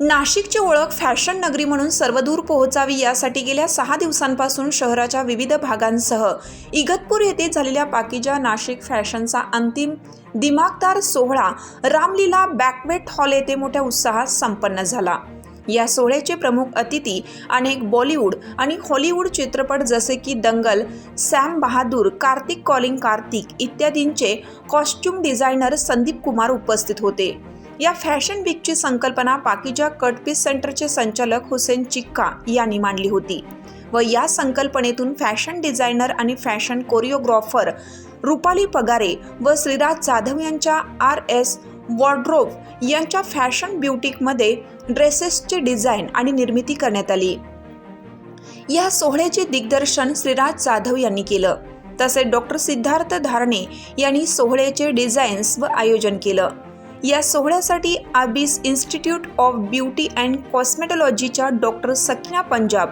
नाशिकची ओळख फॅशन नगरी म्हणून सर्वदूर पोहोचावी यासाठी गेल्या सहा दिवसांपासून शहराच्या विविध भागांसह इगतपूर येथे झालेल्या पाकिजा नाशिक फॅशनचा अंतिम दिमागदार सोहळा रामलीला बॅकवेट हॉल येथे मोठ्या उत्साहात संपन्न झाला. या सोहळ्याचे प्रमुख अतिथी अनेक बॉलिवूड आणि हॉलिवूड चित्रपट जसे की दंगल सॅम बहादूर कार्तिक कॉलिंग कार्तिक इत्यादींचे कॉस्ट्युम डिझायनर संदीप कुमार उपस्थित होते. या फॅशन वीकची संकल्पना बाकीच्या कटपीस सेंटरचे संचालक हुसेन चिक्का यांनी मांडली होती व या संकल्पनेतून फॅशन डिझायनर आणि फॅशन कोरिओग्राफर रुपाली पगारे व श्रीराज जाधव यांच्या आर एस वॉर्ड्रोब यांच्या फॅशन ब्युटीकमध्ये ड्रेसेसचे डिझाईन आणि निर्मिती करण्यात आली. या सोहळ्याचे दिग्दर्शन श्रीराज जाधव यांनी केलं. तसेच डॉक्टर सिद्धार्थ धारणे यांनी सोहळ्याचे डिझाईन्स व आयोजन केलं. या सोहळ्यासाठी Abis institute of beauty and कॉस्मेटॉलॉजीच्या doctor Sakina Punjab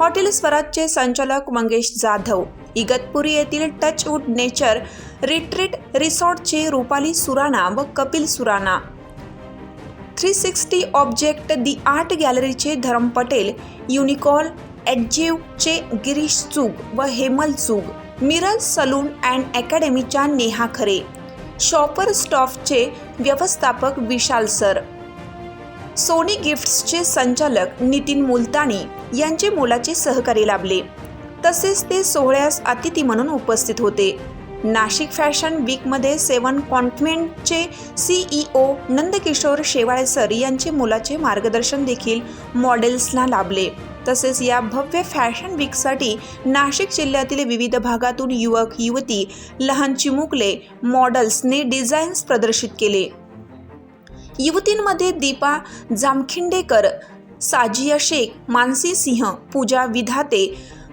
hotel स्वराजचे संचालक मंगेश जाधव इगतपुरी येथील टचवूड नेचर रिट्रीट रिसॉर्टचे रुपाली सुराणा व Kapil Surana. Three sixty object the art गॅलरीचे Dharam Patel युनिकॉल ॲडजेवचे गिरीश चूग व हेमल चूग मिरल सलून अँड अकॅडमीच्या नेहा खरे. शॉपर स्टॉफचे व्यवस्थापक विशाल सर. सोनी गिफ्ट्सचे संचालक नितीन मुलतानी यांचे मोलाचे सहकारी लाभले. तसेच ते सोहळ्यास अतिथी म्हणून उपस्थित होते. नाशिक फॅशन वीकमध्ये सेवन कॉन्व्हेंटचे सीईओ नंदकिशोर शेवाळे सर यांचे मुलाचे मार्गदर्शन देखील मॉडेल्सना लाभले. तसेच या भव्य फॅशन वीकसाठी नाशिक जिल्ह्यातील विविध भागातून युवक युवती लहान चिमुकले मॉडेल्सने डिझाईन्स प्रदर्शित केले. युवतींमध्ये दीपा जामखिंडेकर साजिया शेख मानसी सिंह पूजा विधाते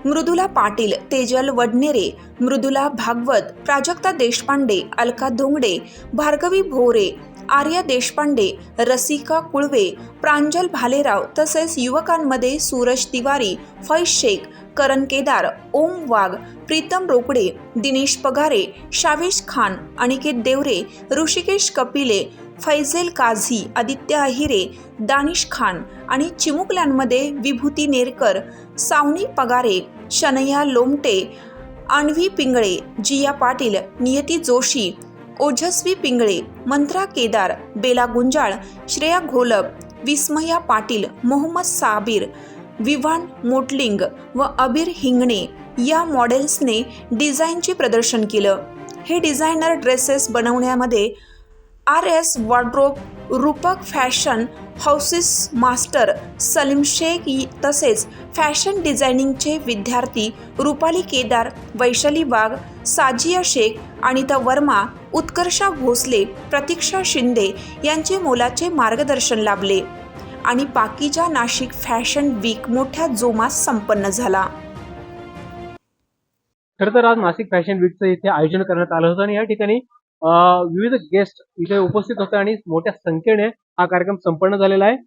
मृदुला पाटील तेजल वडनेरे मृदुला भागवत प्राजक्ता देशपांडे अलका धोंगडे भार्गवी भोरे आर्या देशपांडे रसिका कुळवे प्रांजल भालेराव तसेच युवकांमध्ये सूरज तिवारी फैज शेख करण केदार ओम वाघ प्रीतम रोकडे दिनेश पगारे शावेश खान अनिकेत देवरे ऋषिकेश कपिले फैझेल काझी आदित्य अहिरे दानिश खान आणि चिमुकल्यांमध्ये विभूती नेरकर सावनी पगारे शनया लोमटे आणवी पिंगळे जिया पाटील नियती जोशी ओजस्वी पिंगळे मंत्रा केदार बेला गुंजाळ श्रेया घोलप विस्मया पाटील मोहम्मद साबीर विव्हान मोटलिंग व अबीर हिंगणे या मॉडेल्सने डिझाईनचे प्रदर्शन केलं. हे डिझायनर ड्रेसेस बनवण्यामध्ये R S wardrobe Rupak fashion houses master Salim Shaikh तसेच फॅशन डिझायनिंगचे विद्यार्थी रुपाली केदार वैशाली वाघ साजिया शेख अनिता वर्मा उत्कर्षा भोसले प्रतीक्षा शिंदे यांचे मोलाचे मार्गदर्शन लाभले आणि बाकीच्या नाशिक फॅशन वीक मोठ्या जोमात संपन्न झाला. खरं तर आज नाशिक फॅशन वीकचं इथे आयोजन करण्यात आलं होतं आणि या ठिकाणी विविध गेस्ट इथे उपस्थित होते आणि मोठ्या संख्येने हा कार्यक्रम संपन्न झालेला आहे.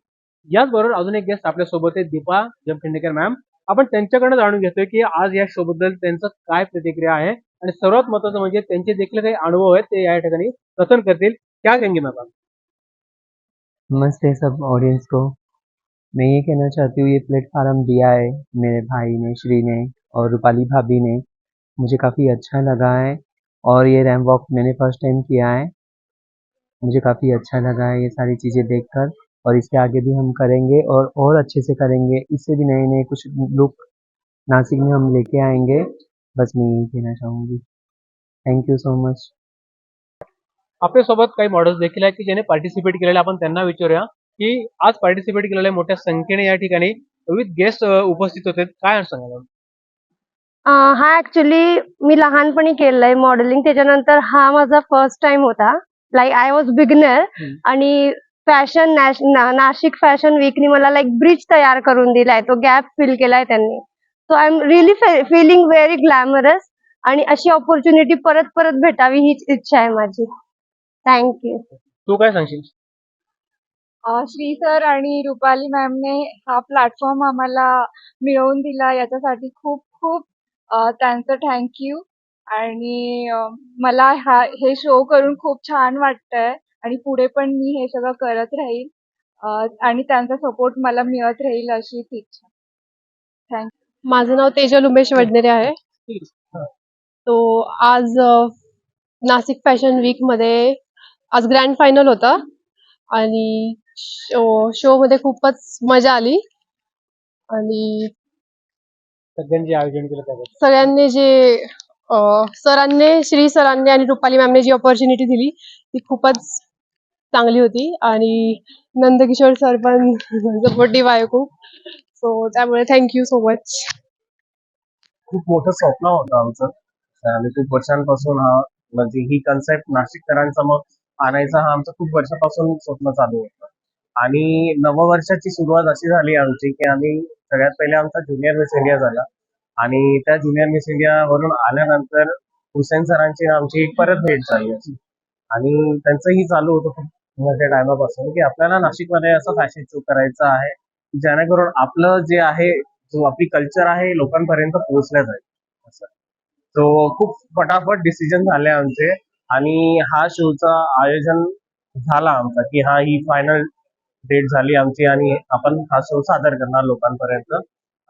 याचबरोबर अजून एक गेस्ट आपल्यासोबत आहे दीपा जमखिंडेकर मॅम आपण त्यांच्याकडे जाणून घेतोय की आज या शो बद्दल त्यांचं काय प्रतिक्रिया आहे आणि सर्वात महत्वाचं म्हणजे त्यांचे देखील काही अनुभव आहेत ते या ठिकाणी कथन करतील. क्या कहेंगे मॅम नमस्ते सब ऑडियंस को. मैं ये कहना चाहती हूँ ये प्लेटफार्म दिया है मेरे भाई ने श्री ने और रूपाली भाभी ने. मुझे काफ़ी अच्छा लगा है और ये रैम वॉक मैंने फ़र्स्ट टाइम किया है। मुझे काफ़ी अच्छा लगा है ये सारी चीज़ें देखकर और इसके आगे भी हम करेंगे और और अच्छे से करेंगे। इससे भी नए नए कुछ लुक नासिक में हम लेके आएँगे। बस मैं यही कहना चाहूँगी। थैंक यू सो मच आपल्यासोबत काही मॉडेल्स देखील आहेत की ज्याने पार्टिसिपेट केलेले आपण त्यांना विचारूया की आज पार्टिसिपेट केलेल्या मोठ्या संख्येने या ठिकाणी विविध गेस्ट उपस्थित होते. काय सांगा मॅम अं, हा ऍक्च्युली मी लहानपणी केलंय मॉडेलिंग त्याच्यानंतर हा माझा फर्स्ट टाइम होता. Like I was beginner. आणि फॅशन नाशिक फॅशन वीकनी मला लाईक ब्रिज तयार करून दिलाय. तो गॅप फिल केलाय त्यांनी. So I am really feeling very glamorous आणि अशी ऑपॉर्च्युनिटी परत परत भेटावी हीच इच्छा आहे माझी. थँक्यू तू काय सांगशील? श्री सर आणि रुपाली मॅमने हा प्लॅटफॉर्म आम्हाला मिळवून दिला. याच्यासाठी खूप खूप त्यांचं थँक्यू आणि मला हा हे शो करून खूप छान वाटतंय. आणि पुढे पण मी हे सगळं करत राहील. आणि त्यांचा सपोर्ट मला मिळत राहील अशी इच्छा. थँक्यू माझं नाव तेजल उमेश वडनेरे आहे. तो आज नाशिक फॅशन वीकमध्ये आज ग्रँड फायनल होता. आणि शो शो मध्ये खूपच मजा आली. आणि सगळ्यांनी जे आयोजन केलं त्याबद्दल. सगळ्यांनी जे सरांनी श्री सरांनी आणि रुपाली मॅमने जी ऑपॉर्च्युनिटी दिली ती खूपच चांगली होती. आणि नंदकिशोर सर पण सपोर्टिव्ह आहे खूप. सो त्यामुळे थँक्यू सो मच खूप मोठं स्वप्न होतं आमचं. आणि खूप वर्षांपासून हा म्हणजे ही कन्सेप्ट नाशिककरांसमोर आणायचा हा आमचं खूप वर्षापासून स्वप्न चालू होतं. आणि नववर्षाची सुरुवात अशी झाली आमची की आम्ही सगळ्यात पहिले आमचा ज्युनियर मिस इंडिया झाला. आणि त्या ज्युनियर मिस इंडिया वरून आल्यानंतर हुसेन सरांची आमची एक परत भेट झाली. अशी आणि त्यांचंही चालू होतं खूप मोठ्या टायमापासून की आपल्याला नाशिकमध्ये असं फॅशन शो करायचं आहे जेणेकरून आपलं जे आहे जो आपली कल्चर आहे लोकांपर्यंत पोहोचल्या जाईल. असं. तो खूप फटाफट डिसिजन झाले आमचे. आणि हा शोचा आयोजन झाला आमचा की हा ही फायनल डेट झाली आमची आणि आपण हा शो सादर करणार लोकांपर्यंत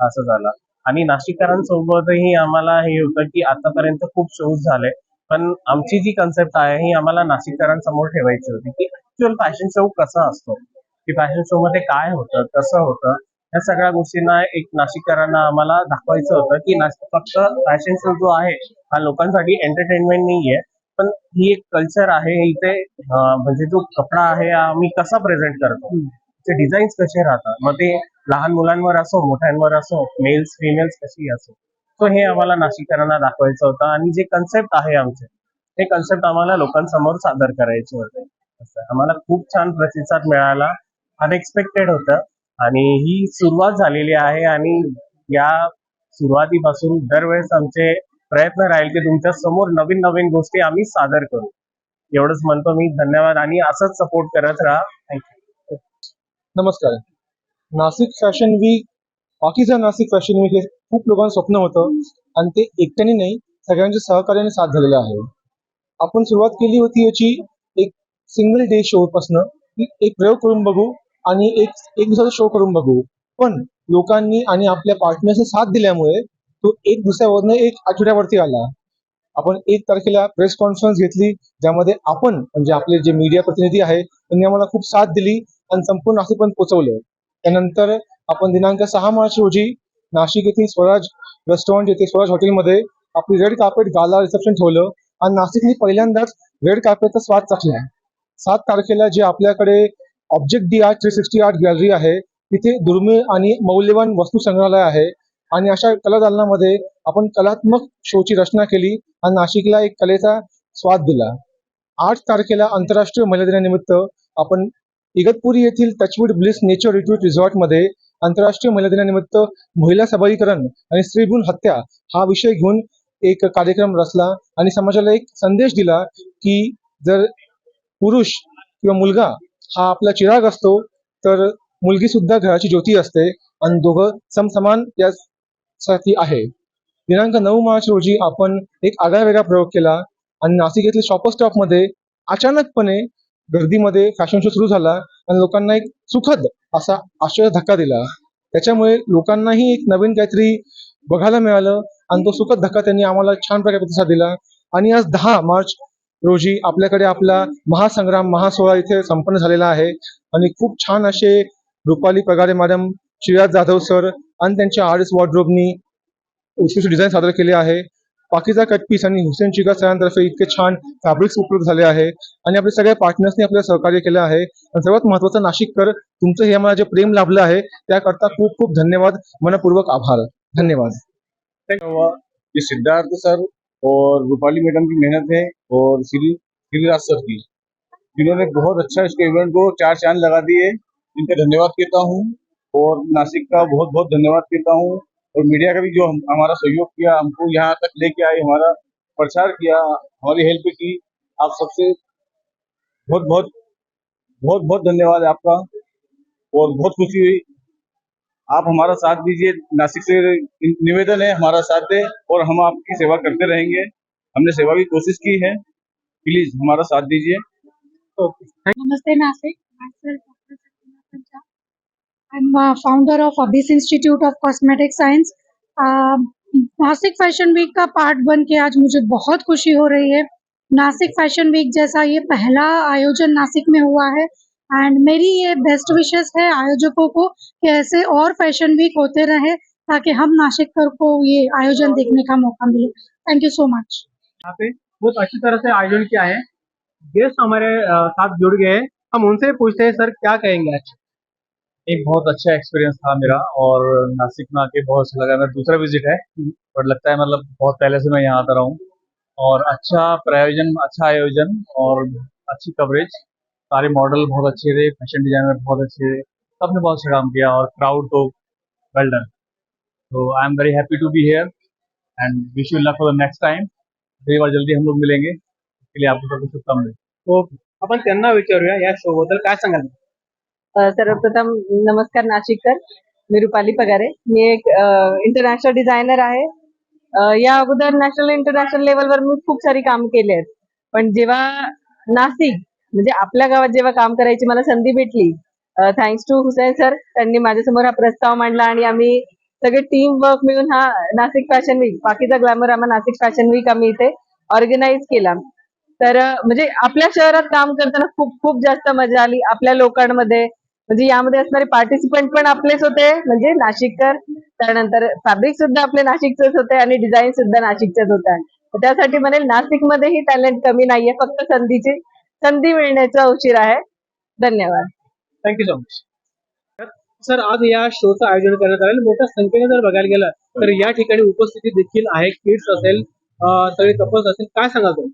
असं झालं. आणि नाशिककरांसोबतही आम्हाला हे होतं की आतापर्यंत खूप शोज झाले. पण आमची जी कन्सेप्ट आहे ही आम्हाला नाशिककरांसमोर ठेवायची होती की ऍक्च्युअल फॅशन शो कसा असतो? की फॅशन शो मध्ये काय होतं कसं होतं? या सगळ्या गोष्टींना एक नाशिककरांना आम्हाला दाखवायचं होतं की फक्त फॅशन शो जो आहे हा लोकांसाठी एंटरटेनमेंट नाहीये. पण ही एक कल्चर आहे इथे म्हणजे जो कपडा आहे आम्ही कसा प्रेझेंट करतो? ते डिझाईन्स कसे राहतात? मग ते लहान मुलांवर असो मोठ्यांवर असो मेल्स फिमेल्स कशी असो? सो हे आम्हाला नाशिककरांना दाखवायचं होतं आणि जे कन्सेप्ट आहे आमचे ते कन्सेप्ट आम्हाला लोकांसमोर सादर करायचे होते. आम्हाला खूप छान प्रतिसाद मिळाला अनएक्सपेक्टेड होतं आणि ही सुरुवात झालेली आहे आणि या सुरुवातीपासून दरवेळेस आमचे प्रयत्न राहील की तुमच्यासमोर नवीन नवीन गोष्टी आम्ही सादर करू. एवढंच म्हणतो मी. धन्यवाद आणि असंच सपोर्ट करत राहा. थँक्यू नमस्कार. नाशिक फॅशन वीक बाकीचं नाशिक फॅशन वीक हे खूप लोकांचं स्वप्न होतं आणि ते एकट्याने नाही सगळ्यांच्या सहकार्याने साथ झालेलं आहे. आपण सुरुवात केली होती याची एक सिंगल डे शो पासनं. एक प्रयोग करून बघू आणि एक एक दिवसाचा शो करून बघू. पण लोकांनी आणि आपल्या पार्टनर्सने साथ दिल्यामुळे तो एक दुसऱ्यावरनं एक आठवड्यावरती आला. आपण एक तारखेला प्रेस कॉन्फरन्स घेतली ज्यामध्ये आपण म्हणजे आपले जे मीडिया प्रतिनिधी आहे त्यांनी आम्हाला खूप साथ दिली आणि संपूर्ण नाशिकपर्यंत पोहोचवलं त्यानंतर आपण दिनांक सहा मार्च रोजी नाशिक येथील स्वराज रेस्टॉरंट येथे स्वराज हॉटेलमध्ये आपली रेड कार्पेट गाला रिसेप्शन ठेवलं आणि नाशिकने पहिल्यांदाच रेड कार्पेटचा स्वाद चाखला. सात तारखेला जे आपल्याकडे object the art three sixty art gallery आहे तिथे दुर्मिळ आणि मौल्यवान वस्तू संग्रहालय आहे. आणि अशा कला दालनामध्ये आपण कलात्मक शोची रचना केली आणि नाशिकला एक कलेचा स्वाद दिला. आठ तारखेला आंतरराष्ट्रीय महिला दिनानिमित्त आपण इगतपुरी येथील टचवूड ब्लिस नेचर रिट्रीट रिसॉर्टमध्ये आंतरराष्ट्रीय महिला दिनानिमित्त महिला सबलीकरण आणि स्त्रीभ्रूण हत्या हा विषय घेऊन एक कार्यक्रम रचला आणि समाजाला एक संदेश दिला की जर पुरुष किंवा मुलगा हा आपला चिराग असतो तर मुलगी सुद्धा घराची ज्योती असते आणि दोघं समसमान या साठी आहे. दिनांक नऊ मार्च रोजी आपण एक आगळा वेगळा प्रयोग केला आणि नाशिक येथील शॉपर स्टॉपमध्ये अचानकपणे गर्दीमध्ये फॅशन शो सुरू झाला आणि लोकांना एक सुखद असा आश्चर्य धक्का दिला. त्याच्यामुळे लोकांनाही एक नवीन काहीतरी बघायला मिळालं आणि तो सुखद धक्का त्यांनी आम्हाला छान प्रकारे प्रतिसाद दिला. आणि आज दहा मार्च रोजी आपल्याकडे आपला महासंग्राम महासोहळा इथे संपन्न झालेला आहे. आणि खूप छान असे रुपाली पगारे मॅडम शिवराज जाधव सर आणि त्यांच्या आर्टिस्ट वॉर्ड्रोबनी उत्कृष्ट डिझाईन सादर केले आहे. पाकिजा कटपीस आणि हुसेन चिगा सरांतर्फे इतके छान फॅब्रिक्स उपलब्ध झाले आहे. आणि आपल्या सगळ्या पार्टनर्सनी आपल्याला सहकार्य केलं आहे. आणि सर्वात महत्वाचं नाशिककर तुमचं हे आम्हाला जे प्रेम लाभलं आहे त्याकरता खूप खूप धन्यवाद. मनपूर्वक आभार. धन्यवाद. ये सिद्धार्थ सर और रूपाली मैडम की मेहनत है और श्री श्रीराज सर की। जिन्होंने बहुत अच्छा इसके इवेंट को चार चांद लगा दिए। इनका धन्यवाद कहता हूँ। और नासिक का बहुत बहुत धन्यवाद कहता हूँ। और मीडिया का भी जो हम, हमारा सहयोग किया हमको यहाँ तक लेके आए हमारा प्रचार किया हमारी हेल्प की आप सबसे बहुत बहुत बहुत बहुत धन्यवाद आपका। और बहुत खुशी हुई। आप हमारा साथ दीजिए। नासिक से निवेदन है हमारा साथ दे और हम आपकी सेवा करते रहेंगे। हमने सेवा की कोशिश की है। प्लीज़ हमारा साथ दीजिए। ओके। नमस्ते Dr. Sakina I'm a founder of Abyss Institute Cosmetic Science. Uh, Nasik fashion week का पार्ट बन के आज मुझे बहुत खुशी हो रही है। नासिक फ़ैशन वीक जैसा ये पहला आयोजन नासिक में हुआ है। एंड मेरी ये बेस्ट विशेस है आयोजकों को कि ऐसे और फ़ैशन वीक होते रहे ताकि हम नासिक को ये आयोजन देखने का मौका मिले। थैंक यू सो मच यहाँ पे बहुत अच्छी तरह से आयोजन किया है। गेस्ट हमारे साथ जुड़ गए हैं। हम उनसे पूछते हैं सर क्या कहेंगे आज? एक बहुत अच्छा एक्सपीरियंस था मेरा और नासिक में आके बहुत अच्छा लगा। मेरा दूसरा विज़िट है और लगता है मतलब बहुत पहले से मैं यहाँ आता रहा। हूँ और अच्छा प्रायोजन अच्छा आयोजन और अच्छी कवरेज सारे मॉडल बहुत अच्छे थे फ़ैशन डिज़ाइनर बहुत अच्छे थे। सबने बहुत अच्छा काम किया और क्राउड तो वेल डन तो I am very happy to be here and wish you luck for the next time अगली बार जल्दी हम लोग मिलेंगे। इसके लिए आपको सबको शुभकामनाएँ। आपण त्यांना विचारूया या शो बद्दल काय सांगाल? सर्वप्रथम नमस्कार नाशिककर मी रुपाली पगारे. मी एक इंटरनॅशनल डिझायनर आहे. या अगोदर नॅशनल इंटरनॅशनल लेवलवर मी खूप सारी काम केली आहेत. पण जेव्हा नाशिक म्हणजे आपल्या गावात जेव्हा काम करायची मला संधी भेटली थँक्स टू हुसेन सर त्यांनी माझ्यासमोर हा प्रस्ताव मांडला आणि आम्ही सगळे टीम वर्क मिळून हा नाशिक फॅशन वीक बाकीचा ग्लॅमरामा नाशिक फॅशन वीक आम्ही इथे ऑर्गनाईज केला. तर म्हणजे आपल्या शहरात काम करताना खूप खूप जास्त मजा आली. आपल्या लोकांमध्ये म्हणजे यामध्ये असणारे पार्टिसिपंट पण आपलेच होते म्हणजे नाशिककर त्यानंतर फॅब्रिक सुद्धा आपले नाशिकचेच होते आणि डिझाईन सुद्धा नाशिकचेच होत्या त्यासाठी म्हणेल नाशिकमध्येही टॅलेंट कमी नाहीये फक्त संधीची संधी मिळण्याचा उशीर आहे. धन्यवाद. थँक्यू सो मच सर आज या शोचं आयोजन करण्यात आलं मोठ्या संख्येने जर बघायला गेलं तर या ठिकाणी उपस्थिती देखील आहे. किड्स असेल अं, सगळे कपल्स असेल काय सांगाल तुम्ही?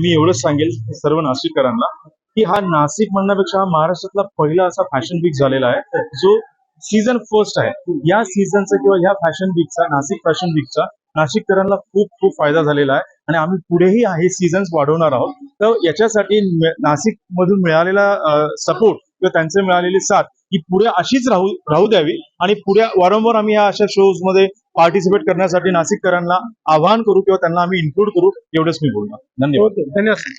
मी एवढंच सांगेल सर्व नाशिककरांना. की हा नाशिक म्हणण्यापेक्षा हा महाराष्ट्रातला पहिला असा फॅशन वीक झालेला आहे. जो सीझन फर्स्ट आहे या सीझनचा किंवा या फॅशन वीकचा नाशिक फॅशन वीकचा नाशिककरांना खूप खूप फायदा झालेला आहे. आणि आम्ही पुढेही हे सीझन्स वाढवणार आहोत. तर याच्यासाठी नाशिक मधून मिळालेला सपोर्ट किंवा त्यांचे मिळालेली साथ ही पुढे अशीच राहू राहू द्यावी. आणि पुढे वारंवार आम्ही या अशा शोजमध्ये पार्टिसिपेट करण्यासाठी नाशिककरांना आवाहन करू किंवा त्यांना आम्ही इन्क्लूड करू एवढंच मी बोलणार. धन्यवाद. धन्यवाद.